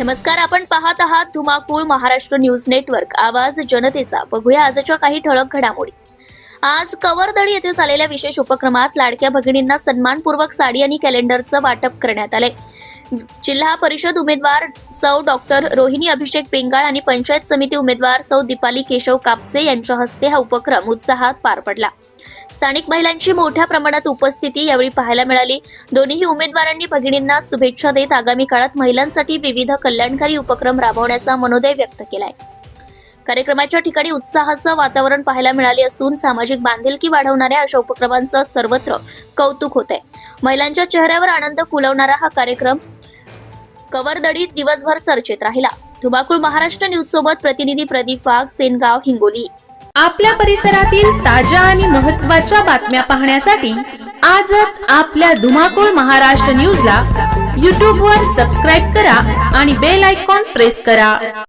नमस्कार आपण पाहत आहात धुमाकूळ महाराष्ट्र न्यूज नेटवर्क. आवाज जनतेचा. बघूया आजच्या काही ठळक घडामोडी. आज कवरदळी येथे झालेल्या विशेष उपक्रमात लाडक्या भगिनींना सन्मानपूर्वक साडी आणि कॅलेंडरचं वाटप करण्यात आले जिल्हा परिषद उमेदवार सौ डॉक्टर रोहिणी अभिषेक पेंगाळ आणि पंचायत समिती उमेदवार सौ दीपाली केशव कापसे यांच्या हस्ते हा उपक्रम उत्साहात पार पडला. स्थानिक महिलांची मोठ्या प्रमाणात उपस्थिती यावेळी पाहायला मिळाली. दोन्ही उमेदवारांनी भगिनींना शुभेच्छा देत आगामी काळात महिलांसाठी विविध कल्याणकारी उपक्रम राबवण्याचा मनोदय व्यक्त केलाय. कार्यक्रमाच्या ठिकाणी उत्साहाचं वातावरण पाहायला मिळाले असून सामाजिक बांधिलकी वाढवणाऱ्या अशा उपक्रमांचं सर्वत्र कौतुक होत आहे महिलांच्या चेहऱ्यावर आनंद फुलवणारा हा कार्यक्रम कवरदडीत दिवसभर चर्चेत राहिला. धुमाकूळ महाराष्ट्र न्यूज सोबत प्रतिनिधी प्रदीप वाघ सेनगाव हिंगोली. आपल्या परिसरातील ताज्या आणि महत्त्वाच्या बातम्या पाहण्यासाठी आजच आपल्या धुमाकूळ महाराष्ट्र न्यूजला यूट्यूबवर सबस्क्राईब करा आणि बेल आयकॉन प्रेस करा.